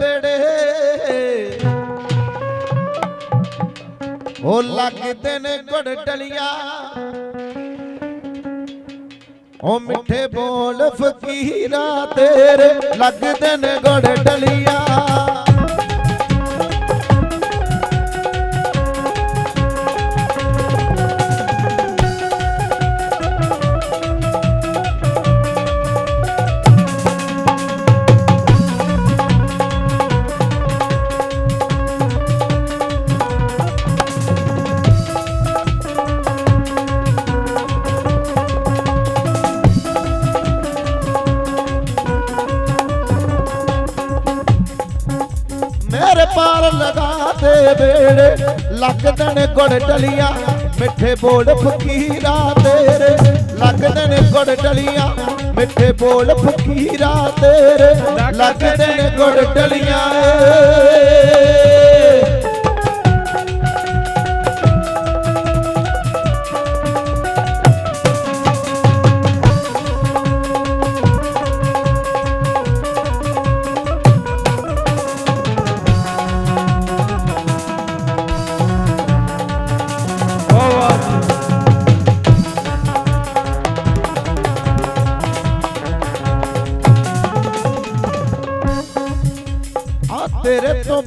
ਬੇੜੇ। ਉਹ ਲੱਗਦੇ ਨੇ ਗੁੜ ਟਲੀਆਂ ਉਹ ਮਿੱਠੇ ਬੋਲ ਫਕੀਰਾ ਤੇਰੇ ਲੱਗਦੇ ਨੇ ਗੁੜ ਟਲੀਆਂ ਦੇ ਬੇੜੇ ਲੱਗਦੇ ਗੁੜ ਟਲੀਆਂ ਮਿੱਠੇ ਬੋਲ ਫਕੀਰਾ ਤੇਰੇ। ਲੱਗਦੇ ਨੇ ਗੁੜ ਟਲੀਆਂ ਮਿੱਠੇ ਬੋਲ ਫਕੀਰਾ ਤੇਰੇ। ਲੱਗਦੇ ਨੇ ਗੁੜ ਟਲੀਆਂ ਏ।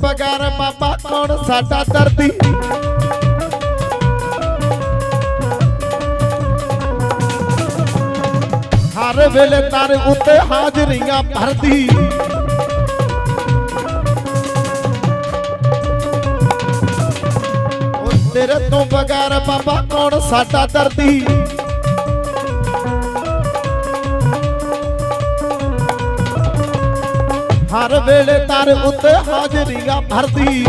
ਬਗੈਰ ਬਾਬਾ ਕੌਣ ਸਾਡਾ ਦਰਦੀ? ਹਰ ਵੇਲੇ ਤਰ ਉੱਤੇ ਹਾਜ਼ਰੀਆਂ ਭਰਦੀ। ਉਹ ਤੇਰੇ ਤੋਂ ਬਗੈਰ ਬਾਬਾ ਕੌਣ ਸਾਡਾ ਦਰਦੀ? ਹਰ ਵੇਲੇ ਤਰ ਉੱਤੇ ਹਾਜ਼ਰੀਆਂ ਭਰਦੀ।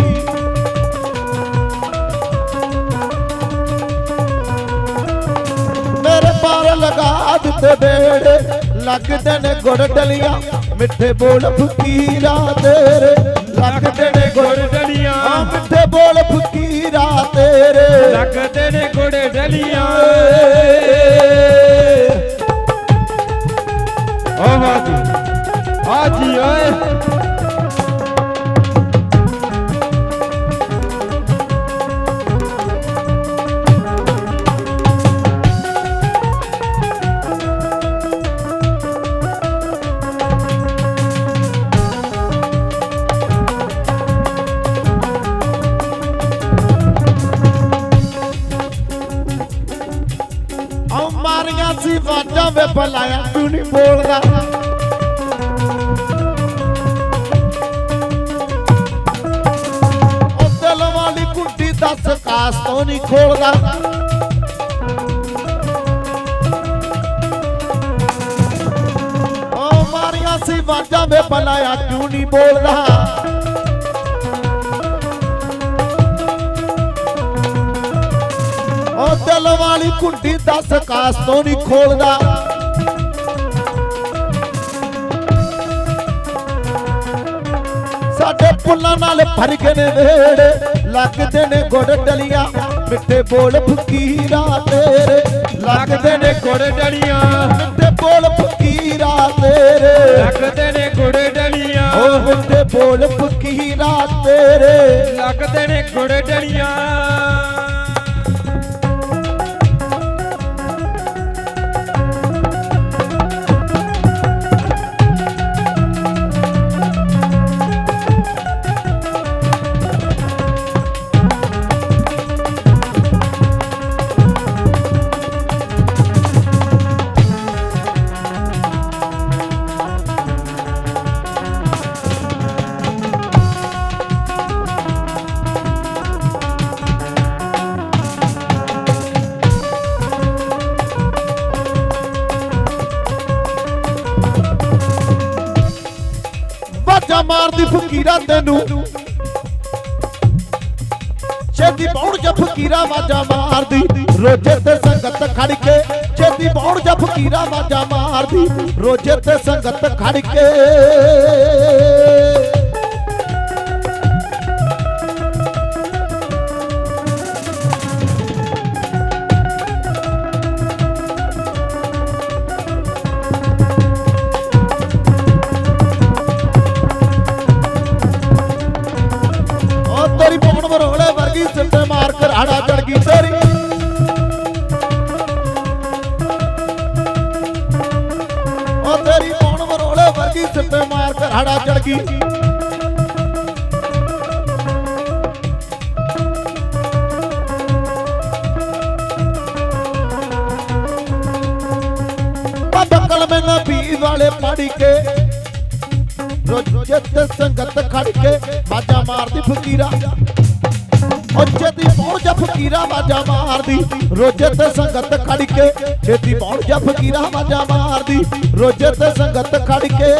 ਮੇਰੇ ਪਾਰ ਲਗਾ ਦਿੱਤੇ ਬੇੜੇ ਲੱਗਦੇ ਨੇ ਗੁੜ ਡਲੀਆਂ ਮਿੱਠੇ ਬੋਲ ਫਕੀਰਾ ਤੇਰੇ। ਲੱਗਦੇ ਨੇ ਗੁੜ ਡਲੀਆਂ। ਮਿੱਠੇ ਬੋਲ ਫਕੀਰਾ ਤੇਰੇ। ਲੱਗਦੇ ਨੇ ਘੋੜੇ ਡਲੀਆਂ। ਮਾਰੀਆਂ ਸੀ ਵਾਜਾਂ ਵੇ ਕਿਉਂ ਨਹੀਂ ਬੋਲਦਾ? ਉਹ ਦਿਲ ਵਾਲੀ ਕੁੰਡੀ ਦੱਸ ਕਾਸ ਤੋਂ ਨਹੀਂ ਖੋਲਦਾ। ਸਾਡੇ ਪੁੱਲਾਂ ਨਾਲ ਭਰ ਕੇ ਨੇ ਵੇੜੇ ਲੱਗਦੇ ਨੇ ਗੁੜ ਡਲੀਆਂ, ਮਿੱਠੇ ਬੋਲ ਫਕੀਰਾ ਤੇਰੇ। ਲੱਗਦੇ ਨੇ ਘੋੜੇ ਡਲੀਆਂ ਤੇਰੇ। ਲੱਗਦੇ ਨੇ ਘੋੜੇ ਡਲੀਆਂ। ਓ ਮਿੱਠੇ ਬੋਲ ਫਕੀਰਾ ਤੇਰੇ। ਲੱਗਦੇ ਨੇ ਘੋੜੇ ਡਲੀਆਂ। ਫਕੀਰਾ ਵਾਜਾ ਮਾਰਦੀ, ਰੋਜੇ ਤੇ ਸੰਗਤ ਖੜ ਕੇ ਛੇਤੀ ਬੌੜ ਜਾ ਫਕੀਰਾ ਵਾਜਾ ਮਾਰਦੀ, ਰੋਜੇ ਤੇ ਸੰਗਤ ਖੜ ਕੇ। ਫਕੀਰਾ ਬਾਜਾ ਮਾਰਦੀ, ਰੋਜੇ ਤੇ ਸੰਗਤ ਖੜ ਕੇ ਖੇਤੀ ਪੌਣ ਜਾ ਫਕੀਰਾ ਬਾਜਾ ਮਾਰਦੀ, ਰੋਜੇ ਤੇ ਸੰਗਤ ਖੜ ਕੇ।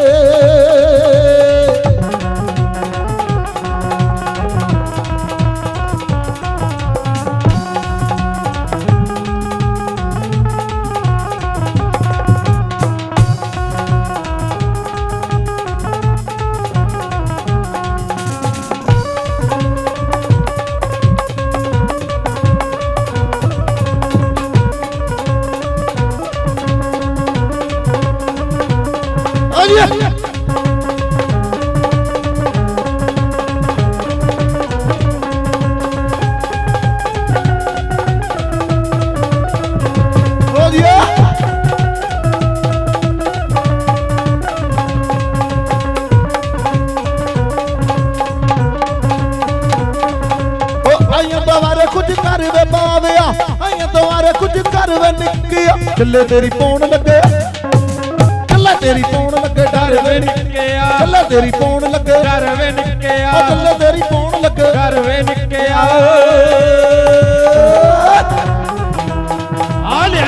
ਚੱਲੇ ਤੇਰੀ ਪੌਣ ਲੱਗੇ। ਚੱਲੇ ਤੇਰੀ ਪੌਣ ਲੱਗੇ ਡਰ ਵੇ ਨਿੱਕਿਆ ਚੱਲੇ ਤੇਰੀ ਪੌਣ ਲੱਗੇ। ਘਰ ਵੇ ਨਿੱਕਿਆ ਉਹ ਚੱਲੇ ਤੇਰੀ ਪੌਣ ਲੱਗੇ। ਘਰ ਵੇ ਨਿੱਕਿਆ ਆ ਲਿਆ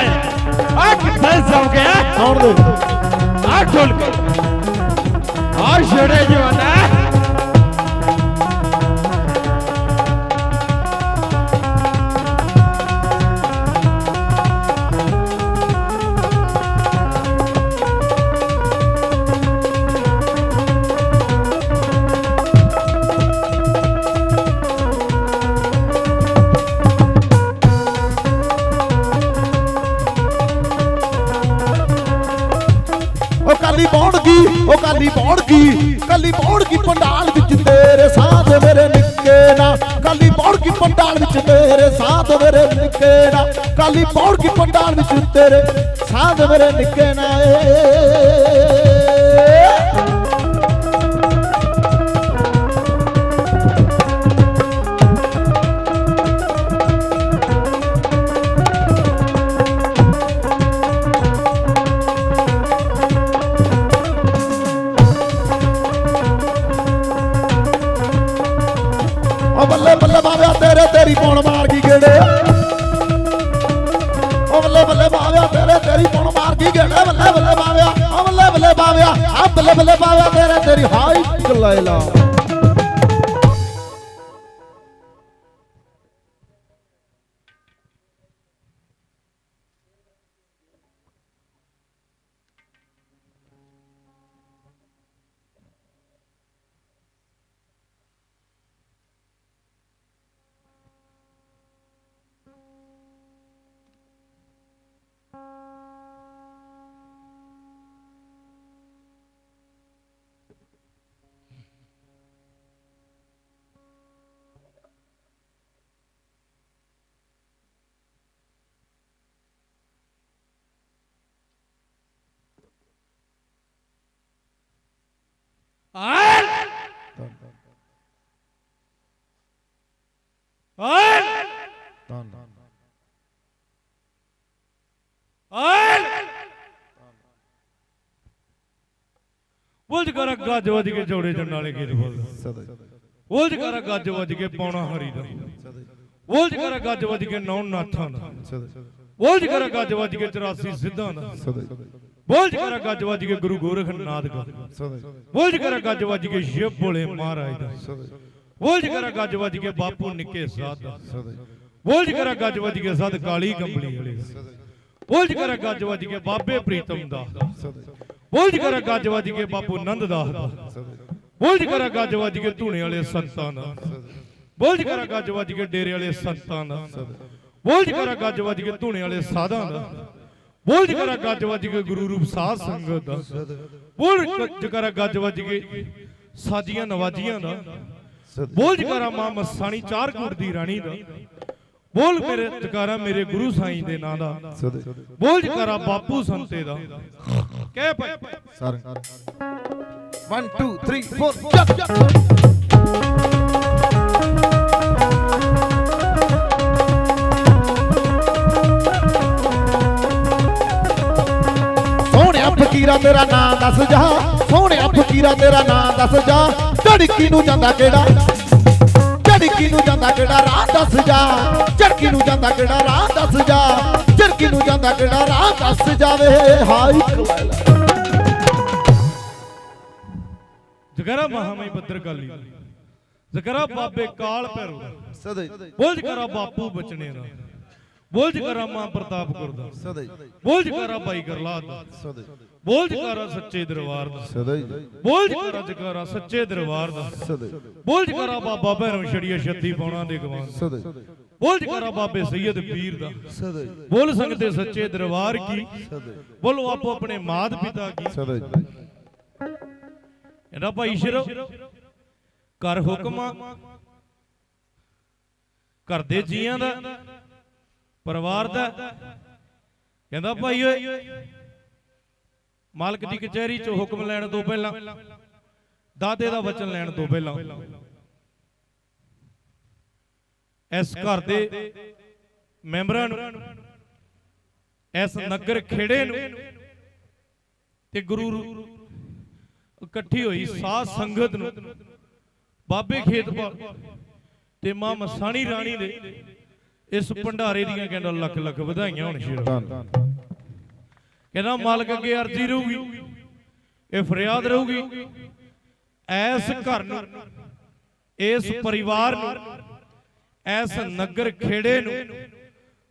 ਆ ਕਿੱਥੇ ਸੌ ਗਿਆ? ਆਉਣ ਦੇ। ਆ ਕੇ। ਆ ਛੜੇ ਜਵਾਨਾ। ਕਾਲੀ ਪੌਣਗੀ ਪੰਡਾਲ ਵਿੱਚ ਤੇਰੇ ਸਾਥ ਮੇਰੇ ਨਿੱਕੇ ਨਾ। ਕਾਲੀ ਪੌਣਗੀ ਪੰਡਾਲ ਵਿੱਚ ਤੇਰੇ ਸਾਥ ਮੇਰੇ ਨਿੱਕੇ ਨਾ ਏ। ਤੇਰੇ ਤੇਰੀ ਪੌਣ ਮਾਰ ਗਈ ਗੇੜੇ। ਉਹ ਬੱਲੇ ਬੱਲੇ ਬਾਵਿਆ, ਤੇਰੇ, ਤੇਰੀ ਪੌਣ ਮਾਰ ਗਈ ਗੇੜੇ। ਬੱਲੇ ਬੱਲੇ ਬਾਵਿਆ ਉਹ ਬੱਲੇ ਬੱਲੇ ਬਾਵਿਆ ਆ ਬੱਲੇ ਬੱਲੇ ਬਾਵਿਆ, ਤੇਰੇ, ਤੇਰੀ ਹਾਈ ਕਲੈਲਾ ਆਏ ਆਏ ਆਏ ਬੁਲਜ ਕਰ ਗੱਜ ਵੱਜ ਕੇ ਜੋੜੇ ਜੰਡ ਵਾਲੇ ਗੀਤ ਬੋਲਦਾ ਬੁਲਜ ਕਰ ਗੱਜ ਵੱਜ ਕੇ ਪੌਣਾ ਹਰੀ ਦਾ। ਉਲਝ ਕਰ ਗੱਜ ਵੱਜ ਕੇ ਨੌ ਨਾਥਾਂ ਦਾ। ਬੁਲਜ ਕਰ ਗੱਜ ਵੱਜ ਕੇ 84 ਸਿੱਧਾਂ ਦਾ। ਬੁਲਜ ਕਰ ਗੱਜ ਵੱਜ ਕੇ ਗੁਰੂ ਗੋਰਖਨਾਥ ਦਾ ਬੁਲਜ ਕਰ ਗੱਜ ਵੱਜ ਕੇ ਸ਼ਿਵ ਭੋਲੇ ਮਹਾਰਾਜ ਦਾ ਬੁਲਜ ਕਰ ਗੱਜ ਵੱਜ ਕੇ ਬਾਪੂ ਨਿੱਕੇ ਸਾਧ ਦਾ ਬੁਲਜ ਕਰ ਗੱਜ ਵੱਜ ਕੇ ਸਦ ਕਾਲੀ ਕੰਬਲੀ ਵਾਲੇ ਦਾ ਬੁਲਜ ਕਰ ਗੱਜ ਵੱਜ ਕੇ ਬਾਬੇ ਪ੍ਰੀਤਮ ਦਾ ਬੁਲਜ ਕਰ ਗੱਜ ਵੱਜ ਕੇ ਬਾਪੂ ਨੰਦ ਦਾ ਬੁਲਜ ਕਰ ਗੱਜ ਵੱਜ ਕੇ ਧੂਣੇ ਵਾਲੇ ਸੰਤਾਂ ਦਾ ਬੁਲਜ ਕਰ ਗੱਜ ਵੱਜ ਕੇ ਡੇਰੇ ਵਾਲੇ ਸੰਤਾਂ ਦਾ ਬੁਲਜ ਕਰ ਗੱਜ ਵੱਜ ਕੇ ਧੂਣੇ ਵਾਲੇ ਸਾਧਾਂ ਦਾ ਬੁਲਜ ਕਰ ਗੱਜ ਵੱਜ ਕੇ ਗੁਰੂ ਰੂਪ ਸਾਧ ਸੰਗਤ ਦਾ। ਬੁਲਜ ਕਰ ਗੱਜ ਵੱਜ ਕੇ ਸਾਜੀਆਂ ਨਵਾਜੀਆਂ ਦਾ। ਬੋਝ ਕਰਾ ਮਾਂ ਮਸਾਣੀ ਚਾਰ ਕੋਟ ਦੀ ਰਾਣੀ ਦਾ। ਬੋਲ ਮੇਰੇ ਜਕਾਰਾ ਮੇਰੇ ਗੁਰੂ ਸਾਈਂ ਦੇ ਨਾਂ ਦਾ। ਬੋਲ ਜਕਾਰਾ ਬਾਪੂ ਸੰਤੇ ਦਾ। ਕਹਿ ਭਾਈ। ਸਾਰੇ। 1 2 3 4 ਜੱਪ ਜੱਪ ਫਕੀਰਾ ਤੇਰਾ ਨਾਂ ਦੱਸ ਜਾ। ਸੋਹਣਿਆ ਫਕੀਰਾ ਤੇਰਾ ਨਾਂ ਦੱਸ ਜਾ। ਝੜਕੀ ਨੂੰ ਜਾਂਦਾ ਕਿਹੜਾ? ਝੜਕੀ ਨੂੰ ਜਾਂਦਾ ਕਿਹੜਾ? ਰਾਹ ਦੱਸ ਜਾ। ਝੜਕੀ ਨੂੰ ਜਾਂਦਾ ਕਿਹੜਾ? ਰਾਹ ਦੱਸ ਜਾ। ਝੜਕੀ ਨੂੰ ਜਾਂਦਾ ਕਿਹੜਾ? ਰਾਹ ਦੱਸ ਜਾਵੇ। ਹਾਈ ਕਵਾਲਾ ਜਕਾਰਾ ਮਹਾਮਈ ਬੱਦਰ ਕਾਲੀ ਜਕਾਰਾ ਬਾਬੇ ਕਾਲ ਦਾ। ਸਦੇ ਬੋਲ ਜਕਾਰਾ ਬਾਪੂ ਬਚਨੇ ਦਾ। ਬੋਲ ਜਕਾਰਾ ਮਾਂ ਪ੍ਰਤਾਪ ਗੁਰ ਦਾ ਸਦੇ ਬੋਲ ਜਕਾਰਾ ਬਾਈ ਗਰਲਾਦ ਦਾ। ਸਦੇ ਬੋਲ ਜਕਾਰਾ ਸੱਚੇ ਦਰਬਾਰ ਦਾ। ਸਦੇ ਬੋਲ ਜਕਾਰਾ ਜਕਾਰਾ ਸੱਚੇ ਦਰਬਾਰ ਦਾ। ਸਦੇ ਬੋਲ ਜਕਾਰਾ ਬਾਬਾ ਭੈਰੋ ਛੜੀਏ ਛੱਤੀ ਪੌਣਾ ਦੇ ਗਵਾਨ ਸਦੇ ਬੋਲ ਜਕਾਰਾ ਬਾਬੇ ਸੈयद ਪੀਰ ਦਾ। ਸਦੇ ਬੋਲ ਸੰਗਤੇ ਸੱਚੇ ਦਰਬਾਰ ਕੀ? ਸਦੇ ਬੋਲੋ ਆਪੋ ਆਪਣੇ ਮਾਤ ਪਿਤਾ ਕੀ? ਸਦੇ ਇਹਦਾ ਭਾਈ ਸ਼ਰ ਕਰ ਹੁਕਮ ਘਰ ਦੇ ਜੀਆਂ ਦਾ ਪਰਿਵਾਰ ਦਾ। ਕਹਿੰਦਾ ਭਾਈ ਓਏ ਮਾਲਕ ਦੀ ਕਚਹਿਰੀ ਚੋਂ ਹੁਕਮ ਲੈਣ ਤੋਂ ਪਹਿਲਾਂ। ਦਾਤੇ ਦਾ ਵਚਨ ਲੈਣ ਤੋਂ ਪਹਿਲਾਂ। ਇਸ ਘਰ ਦੇ ਮੈਂਬਰਾਂ ਨੂੰ ਇਸ ਨਗਰ ਖੇੜੇ ਨੂੰ ਤੇ ਗੁਰੂ ਇਕੱਠੀ ਹੋਈ ਸਾਧ ਸੰਗਤ ਨੂੰ। ਬਾਬੇ ਖੇਤਪਾਲ ਤੇ ਮਾਂ ਮਸਾਣੀ ਰਾਣੀ ਦੇ ਇਸ ਭੰਡਾਰੇ ਦੀਆਂ ਕਹਿੰਦਾ ਲੱਖ ਲੱਖ ਵਧਾਈਆਂ ਹੋਣ ਸ਼ੇਰ ਕਹਿੰਦਾ ਮਾਲਕ ਅੱਗੇ ਅਰਜ਼ੀ ਰਹੂਗੀ ਇਹ ਫਰਿਆਦ ਰਹੂਗੀ। ਐਸ ਘਰ ਨੂੰ ਇਸ ਪਰਿਵਾਰ ਨੂੰ ਐਸ ਨਗਰ ਖੇੜੇ ਨੂੰ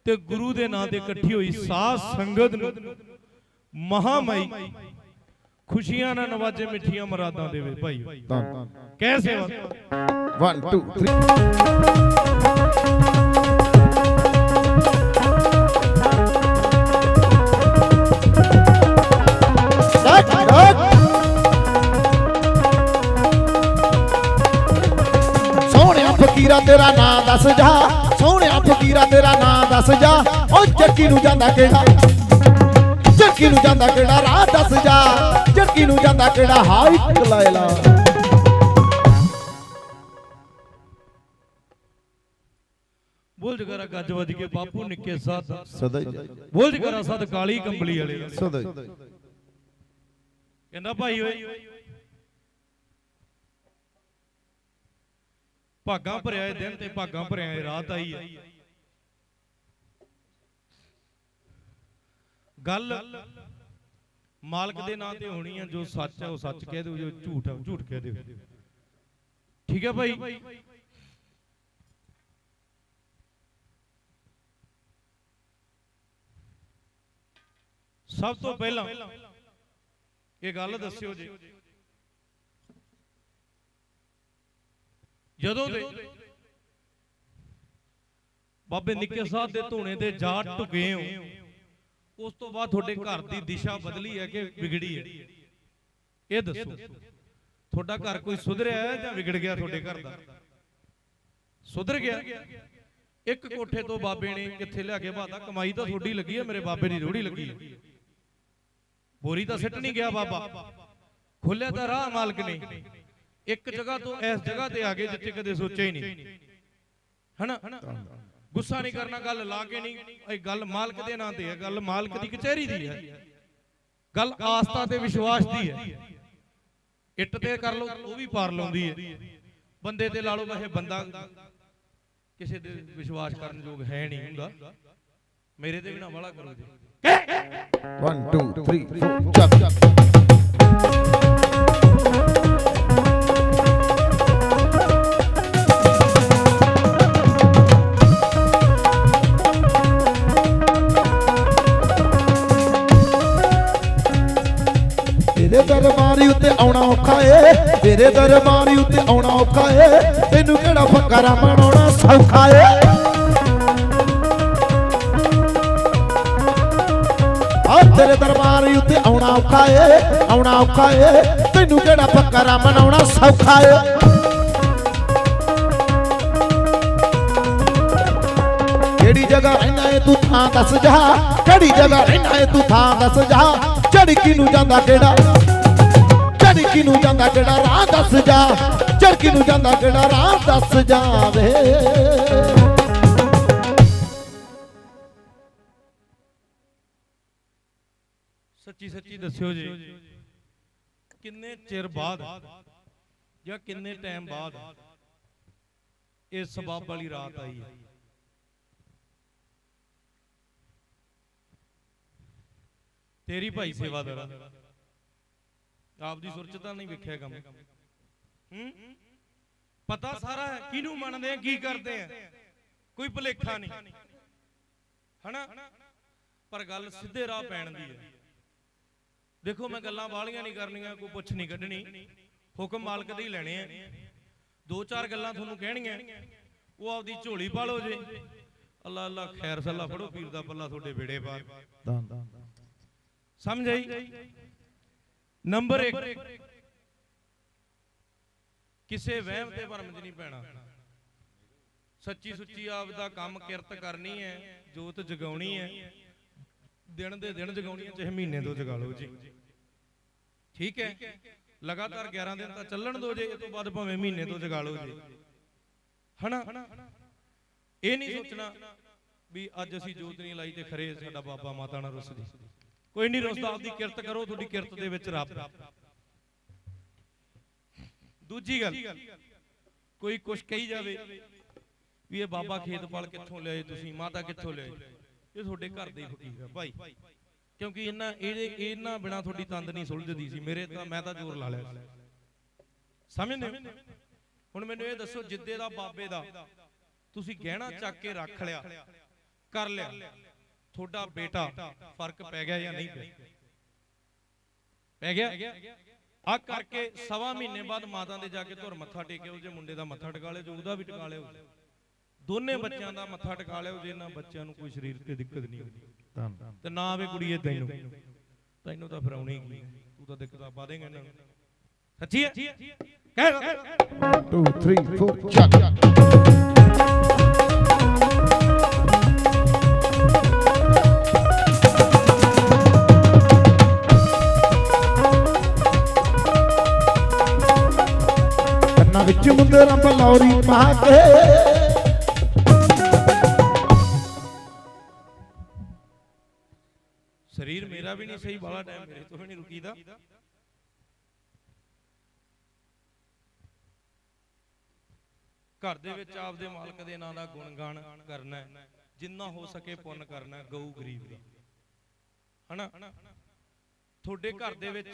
ਤੇ ਗੁਰੂ ਦੇ ਨਾਂ ਤੇ ਇਕੱਠੀ ਹੋਈ ਸਾਧ ਸੰਗਤ ਨੂੰ ਮਹਾਮਾਈ ਖੁਸ਼ੀਆਂ ਨਾਲ ਨਵਾਜੇ ਮਿੱਠੀਆਂ ਮਰਾਦਾਂ ਦੇਵੇ ਭਾਈ। ਸੇਵਾ। 1 2 3 ਫਕੀਰਾ ਤੇਰਾ ਨਾਂ ਦੱਸ ਜਾ। ਸੋਹਣਿਆ ਫਕੀਰਾ ਤੇਰਾ ਨਾਂ ਦੱਸ ਜਾ। ਓ ਚੱਕੀ ਨੂੰ ਜਾਂਦਾ ਕਿਹੜਾ? ਚੱਕੀ ਨੂੰ ਜਾਂਦਾ ਕਿਹੜਾ? ਰਾਹ ਦੱਸ ਜਾ। ਚੱਕੀ ਨੂੰ ਜਾਂਦਾ ਕਿਹੜਾ? ਹਾਈ ਕਲਾਇਲਾ ਬੋਲ ਜਗਰਾ ਗੱਜ ਵੱਜ ਕੇ ਬਾਪੂ ਨਿੱਕੇ ਸਾਧ। ਸਦਾ ਹੀ। ਬੋਲ ਜਗਰਾ ਸਾਧ ਕਾਲੀ ਕੰਬਲੀ ਵਾਲੇ। ਸਦਾ ਹੀ। ਕਹਿੰਦਾ ਭਾਈ ਓਏ ਭਾਗਾਂ ਭਰਿਆ ਇਹ ਦਿਨ ਤੇ ਭਾਗਾਂ ਭਰਿਆ ਇਹ ਰਾਤ ਆਈ ਹੈ। ਗੱਲ ਮਾਲਕ ਦੇ ਨਾਂ ਤੇ ਹੋਣੀ ਆ ਜੋ ਸੱਚ ਹੈ, ਉਹ ਸੱਚ ਕਹਿ ਦਿਓ, ਜੋ ਝੂਠ ਹੈ ਝੂਠ ਕਹਿ ਦਿਓ। ਠੀਕ ਹੈ ਭਾਈ? ਸਭ ਤੋਂ ਪਹਿਲਾਂ ਇਹ ਗੱਲ ਦੱਸਿਓ ਜੀ। ਜਦੋਂ ਦੇ ਬਾਬੇ ਨਿੱਕੇ ਸਾਹਿਬ ਦੇ ਧੂਣੇ ਤੇ ਜਾ ਟੁਕੇ ਹੋ। ਉਸ ਤੋਂ ਬਾਅਦ ਤੁਹਾਡੇ ਘਰ ਦੀ ਦਿਸ਼ਾ ਬਦਲੀ ਹੈ ਕਿ ਵਿਗੜੀ ਹੈ? ਇਹ ਦੱਸੋ। ਤੁਹਾਡਾ ਘਰ ਕੋਈ ਸੁਧਰਿਆ ਹੈ ਜਾਂ ਵਿਗੜ ਗਿਆ ਤੁਹਾਡੇ ਘਰ ਦਾ? ਸੁਧਰ ਗਿਆ। ਇੱਕ ਕੋਠੇ ਤੋਂ ਬਾਬੇ ਨੇ ਕਿੱਥੇ ਲਿਆ ਕੇ ਬਾਦਾ ਕਮਾਈ ਤਾਂ ਤੁਹਾਡੀ ਲੱਗੀ ਹੈ ਮੇਰੇ ਬਾਬੇ ਦੀ ਰੋੜੀ ਲੱਗੀ ਹੈ। ਬੋਰੀ ਤਾਂ ਸਿੱਟ ਨਹੀਂ ਗਿਆ ਬਾਬਾ। ਖੁੱਲਿਆ ਤਾਂ ਰਾਹ ਮਾਲਕ ਨੇ। ਇੱਕ ਜਗ੍ਹਾ ਤੋਂ ਇਸ ਜਗ੍ਹਾ ਤੇ ਆ ਗਏ ਜਿੱਥੇ ਕਦੇ ਸੋਚਿਆ ਹੀ ਨਹੀਂ। ਹਨਾ? ਗੁੱਸਾ ਨਹੀਂ ਕਰਨਾ, ਗੱਲ ਲਾ ਕੇ ਨਹੀਂ। ਇਹ ਗੱਲ ਮਾਲਕ ਦੇ ਨਾਂ ਤੇ ਹੈ, ਗੱਲ ਮਾਲਕ ਦੀ ਕਚਹਿਰੀ ਦੀ ਹੈ। ਗੱਲ ਆਸਤਾ ਤੇ ਵਿਸ਼ਵਾਸ ਦੀ ਹੈ। ਇੱਟ ਤੇ ਕਰ ਲਓ, ਉਹ ਵੀ ਪਾਰ ਲਾਉਂਦੀ ਹੈ। ਬੰਦੇ ਤੇ ਲਾ ਲਓ, ਵੈਸੇ ਬੰਦਾ ਕਿਸੇ ਦੇ ਵਿਸ਼ਵਾਸ ਕਰਨ ਯੋਗ ਹੈ ਨਹੀਂ ਹੁੰਦਾ। ਮੇਰੇ ਤੇ ਵੀ ਨਾ ਵਾਲਾ ਕਰੋ ਜੀ। 1 2 3 4 5 ਆਉਣਾ ਔਖਾ ਏ। ਤੇਰੇ ਦਰਬਾਰੀ ਉੱਤੇ ਆਉਣਾ ਔਖਾ ਏ। ਤੈਨੂੰ ਕਿਹੜਾ ਫਕਰਾ ਮਨਾਉਣਾ ਸੌਖਾ ਏ? ਆ ਤੇਰੇ ਦਰਬਾਰੀ ਉੱਤੇ ਆਉਣਾ ਔਖਾ ਏ, ਆਉਣਾ ਔਖਾ ਏ। ਤੈਨੂੰ ਕਿਹੜਾ ਫਕਰਾ ਮਨਾਉਣਾ ਸੌਖਾ ਏ? ਤੂੰ ਥਾਂ ਦੱਸ ਜਾ? ਕਿਹੜੀ ਜਗ੍ਹਾ ਰਹਿਣਾ ਏ ਤੂੰ ਥਾਂ ਦੱਸ ਜਾ? ਝੜਕੀ ਨੂੰ ਜਾਂਦਾ ਕਿਹੜਾ? ਝੜਕੀ ਨੂੰ ਜਾਂਦਾ ਕਿਹੜਾ ਰਾਹ ਦੱਸ ਜਾ ਝੜਕੀ ਨੂੰ ਜਾਂਦਾ ਕਿਹੜਾ ਰਾਹ ਦੱਸ ਜਾਵੇ। ਸੱਚੀ ਸੱਚੀ ਦੱਸਿਓ ਜੀ। ਕਿੰਨੇ ਚਿਰ ਬਾਅਦ ਜਾਂ ਕਿੰਨੇ ਟਾਈਮ ਬਾਅਦ ਇਹ ਸਬਬ ਵਾਲੀ ਰਾਤ ਆਈ ਹੈ? ਤੇਰੀ ਭਾਈ ਸੇਵਾਦਾਰ ਆਪਦੀ ਸੁਰਚਤਾ ਨਹੀਂ ਵੇਖਿਆ ਕੰਮ। ਹੂੰ? ਪਤਾ ਸਾਰਾ ਹੈ ਕਿਹਨੂੰ ਮੰਨਦੇ ਆ ਕੀ ਕਰਦੇ ਆ। ਕੋਈ ਭੁਲੇਖਾ ਨਹੀਂ। ਹਨਾ? ਪਰ ਗੱਲ ਸਿੱਧੇ ਰਾਹ ਪੈਣ ਦੀ ਹੈ। ਦੇਖੋ ਮੈਂ ਗੱਲਾਂ ਵਾਲੀਆਂ ਨਹੀਂ ਕਰਨੀਆਂ ਕੋਈ ਪੁੱਛ ਨਹੀਂ ਕੱਢਣੀ। ਹੁਕਮ ਮਾਲਕ ਦੇ ਹੀ ਲੈਣੇ ਆ। ਦੋ ਚਾਰ ਗੱਲਾਂ ਤੁਹਾਨੂੰ ਕਹਿਣੀਆਂ। ਉਹ ਆਪਦੀ ਝੋਲੀ ਪਾ ਲਓ ਜੇ। ਅੱਲਾ ਅੱਲਾ ਖੈਰ ਸੱਲਾ ਫੜੋ ਪੀਰ ਦਾ ਪੱਲਾ ਤੁਹਾਡੇ ਬੇੜੇ ਪਾਰ ਸਮਝ ਆਈ। ਨੰਬਰ 1 ਕਿਸੇ ਵਹਿਮ ਤੇ ਭਰਮ 'ਚ ਨਹੀਂ ਪੈਣਾ। ਸੱਚੀ ਸੁੱਚੀ ਆਪ ਦਾ ਕੰਮ ਕਿਰਤ ਕਰਨੀ ਹੈ, ਜੋਤ ਜਗਾਉਣੀ ਹੈ। ਦਿਨ ਦੇ ਦਿਨ ਜਗਾਉਣੀ ਹੈ ਚਾਹੇ ਮਹੀਨੇ ਤੋਂ ਜਗਾ ਲਓ ਜੀ। ਠੀਕ ਹੈ? ਲਗਾਤਾਰ 11 ਦਿਨ ਤਾਂ ਚੱਲਣ ਦੋ ਜੇ, ਇਹ ਤੋਂ ਬਾਅਦ ਭਾਵੇਂ ਮਹੀਨੇ ਤੋਂ ਜਗਾ ਲਓ ਜੀ। ਹਨਾ? ਇਹ ਨਹੀਂ ਸੋਚਣਾ ਵੀ ਅੱਜ ਅਸੀਂ ਜੋਤ ਨਹੀਂ ਲਾਈ ਤੇ ਖਰੇ ਸਾਡਾ ਬਾਬਾ ਮਾਤਾ ਨਾਲ ਰੁੱਸਦੀ ਕੋਈ ਨਹੀਂ ਰੁੱਸਦਾ, ਆਪਦੀ ਕਿਰਤ ਕਰੋ, ਤੁਹਾਡੀ ਕਿਰਤ ਦੇ ਵਿੱਚ ਰੱਬ ਦੂਜੀ ਗੱਲ, ਕੋਈ ਕੁਛ ਕਹੀ ਜਾਵੇ ਵੀ ਇਹ ਬਾਬਾ ਖੇਤਪਾਲ ਕਿੱਥੋਂ ਲਿਆਏ ਤੁਸੀਂ, ਮਾਤਾ ਕਿੱਥੋਂ ਲਿਆਏ? ਇਹ ਤੁਹਾਡੇ ਘਰ ਦੇ ਫਕੀਰ ਆ ਭਾਈ। ਕਿਉਂਕਿ ਇਹਨਾਂ, ਇਹਦੇ, ਇਹਨਾਂ ਬਿਨਾ ਤੁਹਾਡੀ ਤੰਦ ਨਹੀਂ ਸੁਲਝਦੀ ਸੀ। ਮੇਰੇ ਤਾਂ ਮੈਂ ਤਾਂ ਜ਼ੋਰ ਲਾ ਲਿਆ ਸਮਝਦੇ ਹੁਣ ਮੈਨੂੰ ਇਹ ਦੱਸੋ, ਜਿੱਦੇ ਦਾ ਬਾਬੇ ਦਾ, ਤੁਸੀਂ ਗਹਿਣਾ ਚੱਕ ਕੇ ਰੱਖ ਲਿਆ, ਕਰ ਲਿਆ। ਤੁਹਾਡਾ ਬੇਟਾ ਫ਼ਰਕ ਪੈ ਗਿਆ ਜਾਂ ਨਹੀਂ ਪਿਆ? ਪੈ ਗਿਆ? ਆ ਕਰਕੇ ਸਵਾ ਮਹੀਨੇ ਬਾਅਦ ਮਾਤਾ ਦੇ ਜਾ ਕੇ ਧੁਰ ਮੱਥਾ ਟੇਕਿਓ ਜੇ ਮੁੰਡੇ ਦਾ ਮੱਥਾ ਟਿਕਾ ਲਿਓ ਜੇ ਉਹਦਾ ਵੀ ਟਿਕਾ ਲਿਓ। ਦੋਨੇ ਬੱਚਿਆਂ ਦਾ ਮੱਥਾ ਟਿਕਾ ਲਿਓ ਜੇ ਇਹਨਾਂ ਬੱਚਿਆਂ ਨੂੰ ਕੋਈ ਸਰੀਰ ਤੇ ਦਿੱਕਤ ਨਹੀਂ ਹੁੰਦੀ। ਤੇ ਨਾ ਆਵੇ ਕੁੜੀਏ ਤੈਨੂੰ। ਤੈਨੂੰ। ਤਾਂ ਫਿਰ ਆਉਣੀ ਕੀ ਤੂੰ ਤਾਂ ਦਿੱਕਤਾਂ ਪਾ ਦੇਂਗਾ ਇਹਨਾਂ ਨੂੰ। ਸੱਚੀ ਹੈ? ਕਹਿ 2 3 4 ਚੱਕ ਕੰਨਾਂ ਬਲੌਰੀ ਪਾ ਕੇ ਸਰੀਰ ਮੇਰਾ ਵੀ ਨਹੀਂ ਸਹੀ ਬਾਲਾ ਟਾਈਮ ਮੇਰੇ ਤੋਂ ਵੀ ਨਹੀਂ ਰੁਕੀਦਾ। ਘਰ ਦੇ ਵਿੱਚ ਆਪਦੇ ਮਾਲਕ ਦੇ ਨਾਂ ਦਾ ਗੁਣਗਾਨ ਕਰਨਾ ਜਿੰਨਾ ਹੋ ਸਕੇ ਪੁੰਨ ਕਰਨਾ ਗਊ ਗਰੀਬ ਦਾ। ਹਨਾ? ਤੁਹਾਡੇ ਘਰ ਦੇ ਵਿੱਚ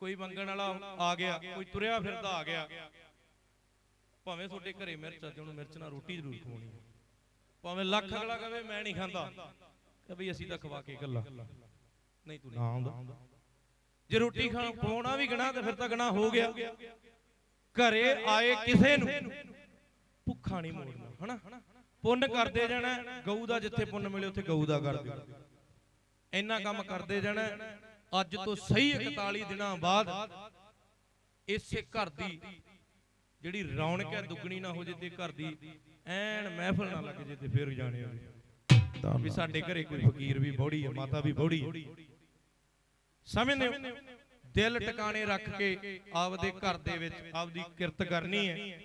ਕੋਈ ਮੰਗਣ ਵਾਲਾ ਆ ਗਿਆ, ਕੋਈ ਤੁਰਿਆ ਫਿਰਦਾ ਆ ਗਿਆ ਭਾਵੇਂ ਤੁਹਾਡੇ ਘਰੇ ਮਿਰਚ ਅੱਜ ਉਹਨੂੰ ਮਿਰਚ ਨਾਲ ਰੋਟੀ ਜ਼ਰੂਰ ਖਵਾਉਣੀ ਹੈ। ਭਾਵੇਂ ਲੱਖ ਅਗਲਾ ਕਵੇ ਮੈਂ ਨਹੀਂ ਖਾਂਦਾ। ਕਿ ਵੀ ਅਸੀਂ ਤਾਂ ਖਵਾ ਕੇ ਗੱਲਾਂ ਨਹੀਂ ਤੂੰ ਨਾ ਆਉਂਦਾ। ਜੇ ਰੋਟੀ ਖਾਣ ਖਵਾਉਣਾ ਵੀ ਗਣਾ ਤੇ ਫਿਰ ਤਾਂ ਗਣਾ ਹੋ ਗਿਆ। ਘਰੇ ਆਏ ਕਿਸੇ ਨੂੰ ਭੁੱਖਾ ਨਹੀਂ ਮੋੜਨਾ ਹਨਾ? ਪੁੰਨ ਕਰਦੇ ਜਾਣਾ ਗਊ ਦਾ ਜਿੱਥੇ ਪੁੰਨ ਮਿਲੇ ਉੱਥੇ ਗਊ ਦਾ ਕਰ ਦਿਓ। ਇੰਨਾ ਕੰਮ ਕਰਦੇ ਜਾਣਾ ਅੱਜ ਤੋਂ ਸਹੀ 41 ਦਿਨਾਂ ਬਾਅਦ ਇਸੇ ਘਰ ਦੀ ਜਿਹੜੀ ਰੌਣਕ ਹੈ ਦੁੱਗਣੀ ਨਾ ਹੋ ਜੇ ਤੇ ਘਰ ਦੀ ਐਨ ਮਹਿਫਲ ਨਾ ਲੱਗ ਜੇ ਤੇ ਫਿਰ ਜਾਣੇ ਹੋਵੇ ਵੀ ਸਾਡੇ ਘਰੇ ਕੋਈ ਫਕੀਰ ਵੀ ਬੋੜੀ ਹੈ ਮਾਤਾ ਵੀ ਬੋੜੀ ਹੈ ਸਮਝਦੇ ਹੋ? ਦਿਲ ਟਿਕਾਣੇ ਰੱਖ ਕੇ ਆਪਦੇ ਘਰ ਦੇ ਵਿੱਚ ਆਪਦੀ ਕਿਰਤ ਕਰਨੀ ਹੈ।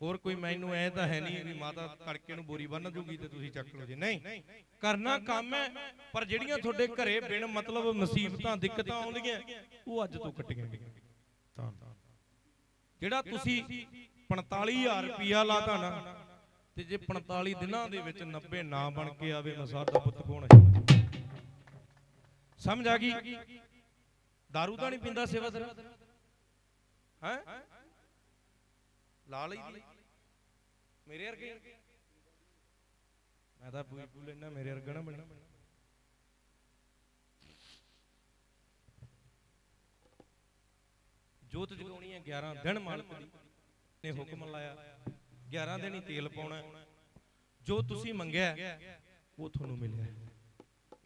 ਹੋਰ ਕੋਈ ਮੈਨੂੰ ਐ ਤਾਂ ਹੈ ਨਹੀਂ ਵੀ ਮਾਤਾ ਤੜਕੇ ਨੂੰ ਬੋਰੀ ਬੰਨ ਦੂਗੀ ਤੇ ਤੁਸੀਂ ਚੱਕ ਲਓ ਜੀ। ਨਹੀਂ ਕਰਨਾ ਕੰਮ ਹੈ ਪਰ ਜਿਹੜੀਆਂ ਤੁਹਾਡੇ ਘਰੇ ਬਿਨ ਮਤਲਬ ਮੁਸੀਬਤਾਂ ਦਿੱਕਤਾਂ ਆਉਂਦੀਆਂ ਉਹ ਅੱਜ ਤੋਂ ਕੱਟੀਆਂ ਗਈਆਂ। ਜਿਹੜਾ ਤੁਸੀਂ 45000 ਰੁਪਿਆ ਲਾਤਾ ਨਾ ਤੇ ਜੇ 45 ਦਿਨਾਂ ਦੇ ਵਿੱਚ 90 ਨਾ ਬਣ ਕੇ ਆਵੇ ਮਸਾਦ ਦਾ ਪੁੱਤ ਕੌਣ ਹੈ? ਸਮਝ ਆ ਗਈ? दारू ਤਾਂ ਨਹੀਂ ਪੀਂਦਾ ਸੇਵਾਦਾਰ ਹੈ? ਲਾ ਲਈ। ਮੇਰੇ ਵਰਗੇ? ਮੈਂ ਤਾਂ ਪੂਰੀ ਪੂਲ ਮੇਰੇ ਵਰਗਾ ਨਾ ਬਣਨਾ ਜੋਤ ਜਗਾਉਣੀ ਹੈ 11 ਦਿਨ ਮਾਲਕ ਦੀ। ਨੇ ਹੁਕਮ ਲਾਇਆ 11 ਦਿਨ ਹੀ ਤੇਲ ਪਾਉਣਾ ਜੋ ਤੁਸੀਂ ਮੰਗਿਆ, ਉਹ ਤੁਹਾਨੂੰ ਮਿਲਿਆ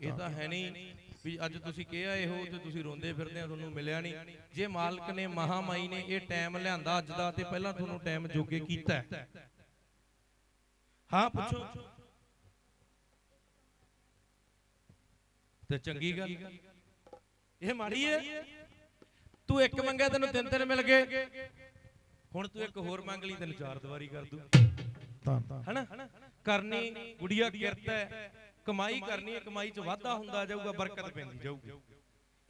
ਇਹ ਤਾਂ ਹੈ ਨਹੀਂ ਵੀ ਅੱਜ ਤੁਸੀਂ ਕਿਹਾ ਇਹੋ ਤੇ ਤੁਸੀਂ ਰੋਂਦੇ ਫਿਰਦੇ ਆ ਤੁਹਾਨੂੰ ਮਿਲਿਆ ਨਹੀਂ। ਜੇ ਮਾਲਕ ਨੇ, ਮਹਾਮਾਈ ਨੇ ਇਹ ਟਾਈਮ ਲਿਆਂਦਾ ਅੱਜ ਦਾ ਤੇ ਪਹਿਲਾਂ ਤੁਹਾਨੂੰ ਟਾਈਮ ਜੋਗੇ ਕੀਤਾ ਹਾਂ, ਪੁੱਛੋ। ਤੇ ਚੰਗੀ ਗੱਲ। ਇਹ ਮਾੜੀ ਹੈ। ਤੂੰ ਇੱਕ ਮੰਗਿਆ ਤੈਨੂੰ ਤਿੰਨ ਤਿੰਨ ਮਿਲ ਗਏ। ਹੁਣ ਤੂੰ ਇੱਕ ਹੋਰ ਮੰਗ ਲਈ ਤੈਨੂੰ ਚਾਰ ਦੀਵਾਰੀ ਕਰ ਦੂ। ਧੰਨ ਧੰਨ ਹਨਾ? ਕਰਨੀ ਗੁੜੀਆ ਕਿਰਤ ਹੈ। ਕਮਾਈ ਕਰਨੀ ਹੈ ਕਮਾਈ 'ਚ ਵਾਧਾ ਹੁੰਦਾ ਜਾਊਗਾ ਬਰਕਤ ਪੈਂਦੀ ਜਾਊਗੀ।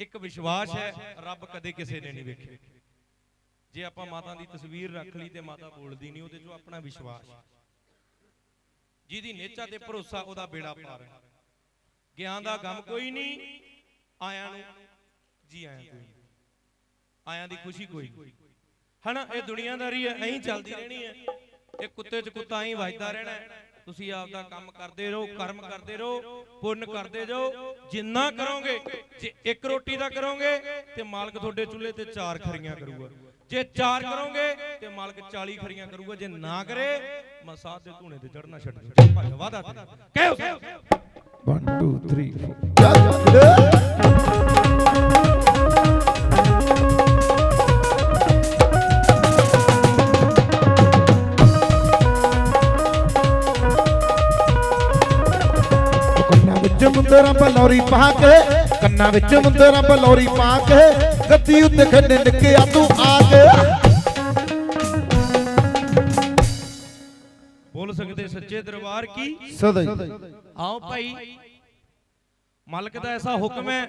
ਇੱਕ ਵਿਸ਼ਵਾਸ ਹੈ ਰੱਬ ਕਦੇ ਕਿਸੇ ਨੇ ਨਹੀਂ ਵੇਖਿਆ। ਜੇ ਆਪਾਂ ਮਾਤਾ ਦੀ ਤਸਵੀਰ ਰੱਖ ਲਈ ਤੇ ਮਾਤਾ ਬੋਲਦੀ ਨਹੀਂ ਉਹਦੇ 'ਚੋਂ ਆਪਣਾ ਵਿਸ਼ਵਾਸ ਜਿਹਦੀ ਨੇਚਾ ਤੇ ਭਰੋਸਾ ਉਹਦਾ ਬੇੜਾ ਪਾਰ ਹੈ। ਗਿਆਨ ਦਾ ਗਮ ਕੋਈ ਨਹੀਂ ਆਇਆਂ ਨੂੰ। ਜੀ ਆਇਆਂ ਕੋਈ ਨਹੀਂ। ਆਇਆਂ ਦੀ ਖੁਸ਼ੀ ਕੋਈ ਹਨਾ ਇਹ ਦੁਨੀਆਦਾਰੀ ਐਂ ਚੱਲਦੀ ਰਹਿਣੀ ਹੈ। ਇਹ ਕੁੱਤੇ 'ਚ ਕੁੱਤਾ ਐਂ ਵੱਜਦਾ ਰਹਿਣਾ। ਤੁਸੀਂ ਆਪ ਦਾ ਕੰਮ ਕਰਦੇ ਰਹੋ ਕਰਮ ਕਰਦੇ ਰਹੋ ਪੁੰਨ ਕਰਦੇ ਜਾਓ ਜਿੰਨਾ ਕਰੋਗੇ ਜੇ ਇੱਕ ਰੋਟੀ ਦਾ ਕਰੋਗੇ ਤੇ ਮਾਲਕ ਤੁਹਾਡੇ ਚੁੱਲੇ ਤੇ ਚਾਰ ਖਰੀਆਂ ਕਰੂਗਾ। ਜੇ ਚਾਰ ਕਰੋਗੇ ਤੇ ਮਾਲਕ 40 ਖਰੀਆਂ ਕਰੂਗਾ। ਜੇ ਨਾ ਕਰੇ ਮਸਾਦ ਦੇ ਧੂਣੇ ਤੇ ਚੜਨਾ ਛੱਡ ਦਿਓ। ਭਗਵਾਦਾ ਕਹਿਓ 1 2 3 4 ਵਿੱਚ ਮੁੰਦਰਾਂ ਬਲੌਰੀ ਪਾ ਕੇ ਕੰਨਾਂ ਵਿੱਚ ਮੁੰਦਰਾਂ ਬਲੌਰੀ ਪਾ ਕੇ ਗੱਦੀ ਉੱਤੇ ਖੰਡੇ ਨਿੱਕਿਆ ਤੂੰ ਆ ਕੇ। ਬੋਲ ਸਕਦੇ ਸੱਚੇ ਦਰਬਾਰ ਕੀ? ਸਦਾ ਆਓ ਭਾਈ ਮਾਲਕ ਦਾ ਐਸਾ ਹੁਕਮ ਹੈ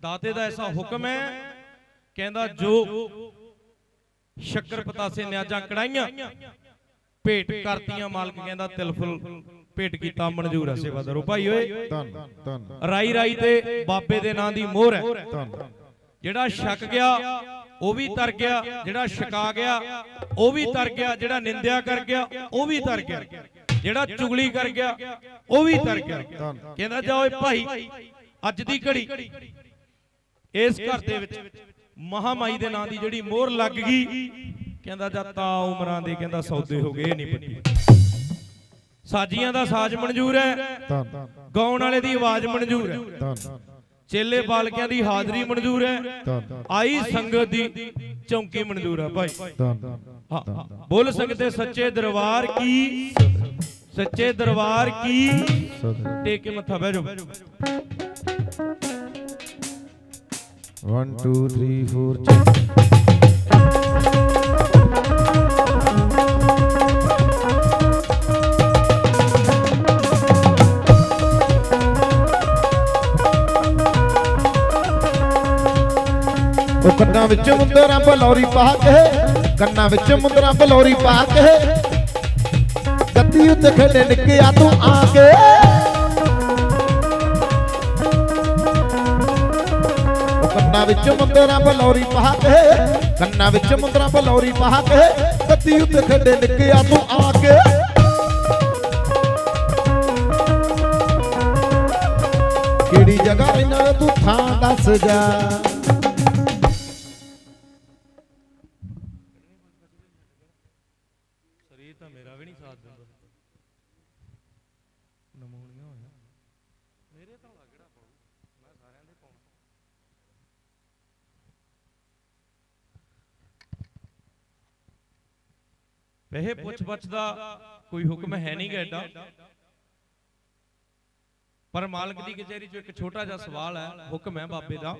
ਦਾਤੇ ਦਾ ਐਸਾ ਹੁਕਮ ਹੈ ਕਹਿੰਦਾ ਜੋ ਸ਼ੱਕਰ ਪਤਾਸੇ ਨਿਆਜਾਂ ਕੜਾਈਆਂ ਭੇਟ ਕਰਤੀਆਂ ਮਾਲਕ ਕਹਿੰਦਾ ਤਿਲਫੁਲ। ਭੇਟ ਕੀਤਾ ਮਨਜ਼ੂਰ ਹੈ ਸੇਵਾਦਾਰੋ ਭਾਈ ਓਏ ਧੰਨ ਧੰਨ ਰਾਈ ਰਾਈ ਤੇ ਬਾਬੇ ਦੇ ਨਾਂ ਦੀ ਮੋਹਰ ਹੈ। ਧੰਨ। ਜਿਹੜਾ ਛਕ ਗਿਆ ਉਹ ਵੀ ਤਰ ਗਿਆ। ਜਿਹੜਾ ਛਕਾ ਗਿਆ ਉਹ ਵੀ ਤਰ ਗਿਆ। ਜਿਹੜਾ ਨਿੰਦਿਆ ਕਰ ਗਿਆ ਉਹ ਵੀ ਤਰ ਗਿਆ। ਜਿਹੜਾ ਚੁਗਲੀ ਕਰ ਗਿਆ ਉਹ ਵੀ ਤਰ ਗਿਆ। ਕਹਿੰਦਾ ਜਾ ਓਏ ਭਾਈ ਅੱਜ ਦੀ ਘੜੀ ਇਸ ਘਰ ਦੇ ਵਿੱਚ ਮਹਾਮਾਈ ਦੇ ਨਾਂ ਦੀ ਜਿਹੜੀ ਮੋਹਰ ਲੱਗ ਗਈ। ਕਹਿੰਦਾ ਜਦ ਤਾਂ ਉਮਰਾਂ ਦੇ ਕਹਿੰਦਾ ਸੌਦੇ ਹੋ ਗਏ ਇਹ ਨਹੀਂ ਪੱਟੀ। ਸਾਜੀਆਂ ਦਾ ਸਾਜ਼ ਮਨਜ਼ੂਰ ਹੈ। ਧੰਨ। ਗਾਉਣ ਵਾਲੇ ਦੀ ਆਵਾਜ਼ ਮਨਜ਼ੂਰ ਹੈ। ਧੰਨ। ਚੇਲੇ ਬਾਲਕਿਆਂ ਦੀ ਹਾਜ਼ਰੀ ਮਨਜ਼ੂਰ ਹੈ। ਧੰਨ। ਆਈ ਸੰਗਤ ਦੀ ਚੌਂਕੀ ਮਨਜ਼ੂਰ ਭਾਈ। ਹਾਂ, ਹਾਂ। ਬੋਲ ਸਕਦੇ ਸੱਚੇ ਦਰਬਾਰ ਕੀ? ਸੱਚੇ ਦਰਬਾਰ ਕੀ? ਟੇਕ ਕੇ ਮੱਥਾ ਬਹਿ ਜਾਓ। 1 2 3 4 ਉਹ ਕੰਨਾਂ ਵਿੱਚ ਮੁੰਦਰਾਂ ਬਲੌਰੀ ਪਾ ਕੇ, ਕੰਨਾਂ ਵਿੱਚ ਮੁੰਦਰਾਂ ਬਲੌਰੀ ਪਾ ਕੇ। ਗੱਦੀ ਉੱਤੇ ਖੇਡੇ ਨਿੱਕਿਆ ਤੂੰ ਆ ਕੇ। ਉਹ ਕੰਨਾਂ ਵਿੱਚ ਮੁੰਦਰਾਂ ਬਲੌਰੀ ਪਾ ਕੇ, ਕੰਨਾਂ ਵਿੱਚ ਮੁੰਦਰਾਂ ਬਲੌਰੀ ਪਾ ਕੇ, ਗੱਦੀ ਉੱਤੇ ਖੇਡੇ ਨਿੱਕਿਆ ਤੂੰ ਆ ਕੇ। ਕਿਹੜੀ ਜਗ੍ਹਾ ਇਹਨਾਂ ਤੂੰ ਥਾਂ ਦੱਸ ਜਾ। ਵੈਸੇ ਪੁੱਛ ਪੁੱਛ ਦਾ ਕੋਈ ਹੁਕਮ ਹੈ ਨਹੀਂ ਐਡਾ ਪਰ ਮਾਲਕ ਦੀ ਕਚਹਿਰੀ 'ਚ ਇੱਕ ਛੋਟਾ ਜਿਹਾ ਸਵਾਲ ਹੈ ਹੁਕਮ ਹੈ ਬਾਬੇ ਦਾ।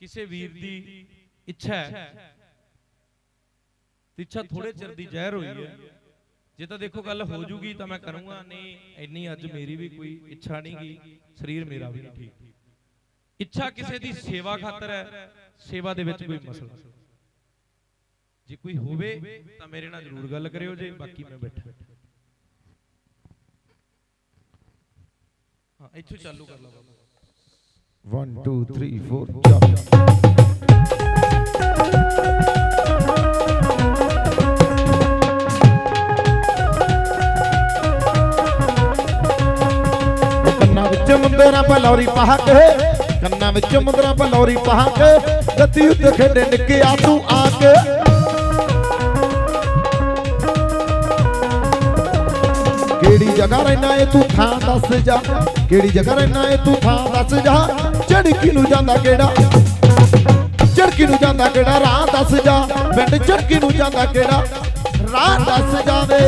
ਕਿਸੇ ਵੀਰ ਦੀ ਇੱਛਾ ਹੈ। ਇੱਛਾ ਥੋੜੇ ਚਿਰ ਦੀ ਜ਼ਹਿਰ ਹੋਈ ਹੈ। ਜੇ ਤਾਂ ਦੇਖੋ ਗੱਲ ਹੋ ਜੂਗੀ ਤਾਂ ਮੈਂ ਕਰੂੰਗਾ ਨਹੀਂ ਇੰਨੀ ਅੱਜ ਮੇਰੀ ਵੀ ਕੋਈ ਇੱਛਾ ਨਹੀਂ ਗਈ ਸਰੀਰ ਮੇਰਾ ਵੀ ਨਹੀਂ ਠੀਕ। ਇੱਛਾ ਕਿਸੇ ਦੀ ਸੇਵਾ ਖਾਤਰ ਹੈ ਸੇਵਾ ਦੇ ਵਿੱਚ ਕੋਈ ਮਸਲਾ ਜੇ ਕੋਈ ਹੋਵੇ ਤਾਂ ਮੇਰੇ ਨਾਲ ਜ਼ਰੂਰ ਗੱਲ ਕਰਿਓ ਜੇ ਬਾਕੀ ਮੈਂ ਬੈਠਾ। ਹਾਂ ਇੱਥੋਂ ਚਾਲੂ ਕਰ ਲਾ ਬਾਬਾ। 1 2 3 4 ਚੱਲ ਕੰਨਾਂ ਵਿੱਚ ਮੁੰਦਰਾਂ ਬਲੌਰੀ ਪਾ ਕੇ। ਕੰਨਾਂ ਵਿੱਚ ਮੁੰਦਰਾਂ ਬਲੌਰੀ ਪਾ ਗੱਦੀ ਉੱਤੇ ਖੇਡੇ ਨਿੱਕਿਆ ਤੂੰ ਆ ਕੇ ਕਿਹੜੀ ਜਗ੍ਹਾ ਰਹਿਣਾ ਏ ਤੂੰ ਥਾਂ ਦੱਸ ਜਾ? ਕਿਹੜੀ ਜਗ੍ਹਾ ਰਹਿਣਾ ਏ ਤੂੰ ਥਾਂ ਦੱਸ ਜਾ? ਝੜਕੀ ਨੂੰ ਜਾਂਦਾ ਕਿਹੜਾ? ਝੜਕੀ ਨੂੰ ਜਾਂਦਾ ਕਿਹੜਾ? ਰਾਹ ਦੱਸ ਜਾ। ਪਿੰਡ ਝੜਕੀ ਨੂੰ ਜਾਂਦਾ ਕਿਹੜਾ? ਰਾਹ ਦੱਸ ਜਾਵੇ।